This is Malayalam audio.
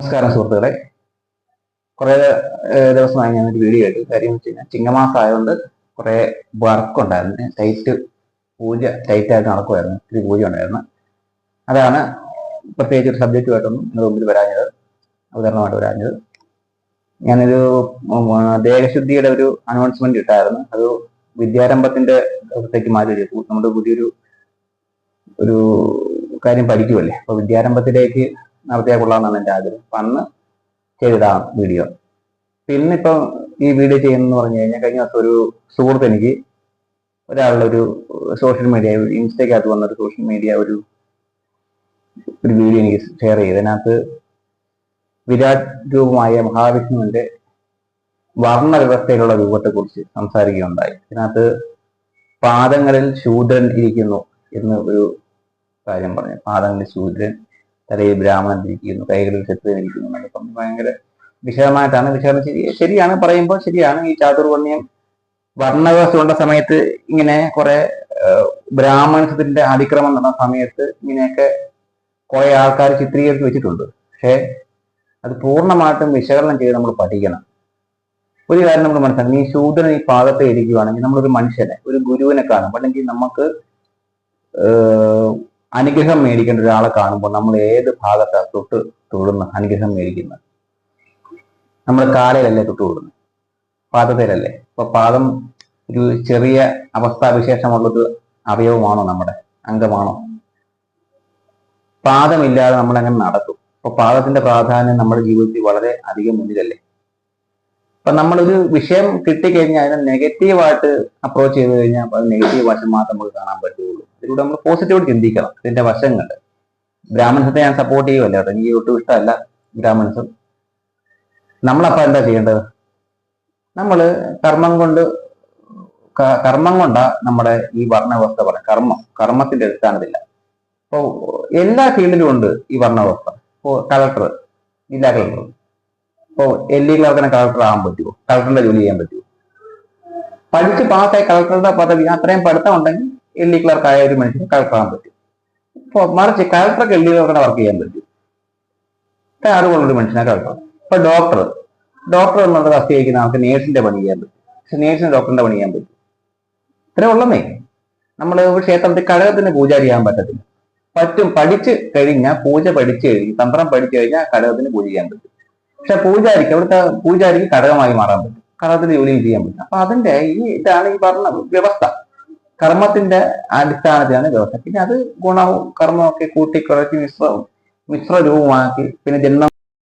നമസ്കാരം സുഹൃത്തുക്കളെ. കുറേ ദിവസമായി ഞാൻ ഒരു വീഡിയോ ഇട്ടു കാര്യം വെച്ച് കഴിഞ്ഞാൽ ചിങ്ങമാസം ആയതുകൊണ്ട് കുറേ വർക്ക് ഉണ്ടായിരുന്നു. ടൈറ്റ് പൂജ ടൈറ്റായിട്ട് നടക്കുമായിരുന്നു ഒത്തിരി പൂജ ഉണ്ടായിരുന്നു. അതാണ് പ്രത്യേകിച്ച് ഒരു സബ്ജക്റ്റുമായിട്ടൊന്നും നിങ്ങളുടെ മുമ്പിൽ വരാഞ്ഞത്. അവതരണമായിട്ട് വരാഞ്ഞത്. ഞാനൊരു ദേഹശുദ്ധിയുടെ ഒരു അനൗൺസ്മെന്റ് ഇട്ടായിരുന്നു. അത് വിദ്യാരംഭത്തിന്റെ അവസ്ഥയ്ക്ക് മാറ്റി നമ്മുടെ പുതിയൊരു ഒരു കാര്യം പഠിക്കുമല്ലേ അപ്പോൾ വിദ്യാരംഭത്തിലേക്ക് നടത്തിയാൽ കൊള്ളാമെന്നാണ് എന്റെ ആഗ്രഹം. അപ്പം അന്ന് വീഡിയോ. പിന്നെ ഇപ്പം ഈ വീഡിയോ ചെയ്യുന്നെന്ന് പറഞ്ഞു കഴിഞ്ഞാൽ കഴിഞ്ഞ ദിവസം ഒരു സുഹൃത്ത് എനിക്ക് ഒരാളുടെ ഒരു സോഷ്യൽ മീഡിയ ഇൻസ്റ്റയ്ക്കകത്ത് വന്ന ഒരു സോഷ്യൽ മീഡിയ ഒരു ഒരു വീഡിയോ എനിക്ക് ഷെയർ ചെയ്തു. അതിനകത്ത് വിരാട് രൂപമായ മഹാവിഷ്ണുവിന്റെ വർണ വ്യവസ്ഥയിലുള്ള രൂപത്തെക്കുറിച്ച് സംസാരിക്കുകയുണ്ടായി. ഇതിനകത്ത് പാദങ്ങളിൽ ശൂദ്രൻ ഇരിക്കുന്നു എന്ന് ഒരു കാര്യം പറഞ്ഞു. പാദങ്ങളിൽ ശൂദ്രൻ തലയിൽ ബ്രാഹ്മണൻ ഇരിക്കുന്നു കൈകളിൽ ഇരിക്കുന്നു എന്നൊക്കെ പറഞ്ഞ് ഭയങ്കര വിശദമായിട്ടാണ് വിശകലനം ശരി ശരിയാണ് പറയുമ്പോൾ ശരിയാണ്. ഈ ചാതുർവർണയം വർണവ്യവസ്ഥ ഉള്ള സമയത്ത് ഇങ്ങനെ കുറെ ബ്രാഹ്മണത്തിന്റെ അതിക്രമം നടന്ന സമയത്ത് ഇങ്ങനെയൊക്കെ കുറെ ആൾക്കാർ ചിത്രീകരിച്ച് വെച്ചിട്ടുണ്ട്. പക്ഷേ അത് പൂർണമായിട്ടും വിശകലനം ചെയ്ത് നമ്മൾ പഠിക്കണം. ഒരു കാര്യം നമ്മൾ മനസ്സിലാക്കണം. ഈ ശൂദ്രൻ ഈ പാദത്തെ ഇരിക്കുകയാണെങ്കിൽ നമ്മളൊരു മനുഷ്യനെ ഒരു ഗുരുവിനെ കാണും. അല്ലെങ്കിൽ നമുക്ക് അനുഗ്രഹം മേടിക്കേണ്ട ഒരാളെ കാണുമ്പോൾ നമ്മൾ ഏത് ഭാഗത്താണ് തൊട്ട് തൊടുന്ന അനുഗ്രഹം മേടിക്കുന്നത്? നമ്മൾ കാലയിലല്ലേ തൊട്ട് തൊടുന്നത്? പാദത്തിലല്ലേ? അപ്പൊ പാദം ഒരു ചെറിയ അവസ്ഥാവിശേഷമുള്ളൊരു അവയവമാണോ നമ്മുടെ? അംഗമാണോ? പാദമില്ലാതെ നമ്മൾ അങ്ങനെ നടക്കും. അപ്പൊ പാദത്തിന്റെ പ്രാധാന്യം നമ്മുടെ ജീവിതത്തിൽ വളരെ അധികം മുന്നിലല്ലേ? അപ്പൊ നമ്മളൊരു വിഷയം കിട്ടിക്കഴിഞ്ഞാൽ അതിനെ നെഗറ്റീവായിട്ട് അപ്രോച്ച് ചെയ്ത് കഴിഞ്ഞാൽ അത് നെഗറ്റീവ് വശം മാത്രം നമുക്ക് കാണാൻ പറ്റുള്ളൂ. ഇതിലൂടെ നമ്മൾ പോസിറ്റീവായിട്ട് ചിന്തിക്കണം. ഇതിന്റെ വശങ്ങൾ. ബ്രാഹ്മിൻസത്തെ ഞാൻ സപ്പോർട്ട് ചെയ്യുമല്ലോ കേട്ടോ എനിക്ക് ഒട്ടും ഇഷ്ടമല്ല ബ്രാഹ്മൺസും നമ്മളപ്പോൾ എന്താ ചെയ്യേണ്ടത്? നമ്മൾ കർമ്മം കൊണ്ട് കർമ്മം കൊണ്ടാ നമ്മുടെ ഈ വർണവ്യവസ്ഥ പറയാം കർമ്മം കർമ്മത്തിന്റെ അടിസ്ഥാനത്തില്ല അപ്പോൾ എല്ലാ ഫീൽഡിലും ഉണ്ട് ഈ വർണവ്യവസ്ഥ. ഇപ്പോ കളക്ടർ ജില്ലാ കളക്ടർ ഇപ്പോൾ എൽ ഇ ക്ലർക്കിനെ കളക്ടർ ആകാൻ പറ്റുമോ കളക്ടറിന്റെ ജോലി ചെയ്യാൻ പറ്റുമോ പഠിച്ച് പാസ്സായി കളക്ടറുടെ പദവി അത്രയും പഠിത്തം ഉണ്ടെങ്കിൽ എൽ ക്ലർക്ക് ആയ ഒരു മനുഷ്യന് കളക്ടർ പറ്റും. ഇപ്പൊ മറിച്ച് കളക്ടർക്ക് എൽ ഡി ക്ലർക്കിനെ വർക്ക് ചെയ്യാൻ പറ്റും. ഇത്ര അറിവുള്ള ഒരു മനുഷ്യനെ കളക്ടർ ഇപ്പൊ ഡോക്ടർ ഡോക്ടർ എന്നുള്ള തസ്തി വയ്ക്കുന്ന ആൾക്ക് നേഴ്സിന്റെ പണി ചെയ്യാൻ പറ്റും. പക്ഷെ നേഴ്സിന് ഡോക്ടറിന്റെ പണി ചെയ്യാൻ പറ്റും. ഇത്രേ ഉള്ളമേ. നമ്മൾ ക്ഷേത്രത്തിൽ കഴകത്തിന് പൂജാരി ചെയ്യാൻ പറ്റത്തില്ല. പറ്റും പഠിച്ച് കഴിഞ്ഞാൽ പൂജ പഠിച്ചു കഴിഞ്ഞ് തന്ത്രം പഠിച്ചു കഴിഞ്ഞാൽ കടകത്തിന് പൂജ ചെയ്യാൻ പറ്റും. പക്ഷെ പൂജാരിക്ക് അവിടുത്തെ പൂജാരിക്ക് ഘടകമായി മാറാൻ പറ്റും. കടകത്തിന് ജോലിയും ചെയ്യാൻ പറ്റും. അപ്പൊ അതിന്റെ ഈ ഇതാണ് ഈ പറഞ്ഞ വ്യവസ്ഥ. കർമ്മത്തിന്റെ അടിസ്ഥാനത്തിലാണ് വ്യവസ്ഥ. പിന്നെ അത് ഗുണവും കർമ്മവും ഒക്കെ കൂട്ടി മിശ്രവും മിശ്ര മിശ്ര രൂപമാക്കി പിന്നെ ജന്മം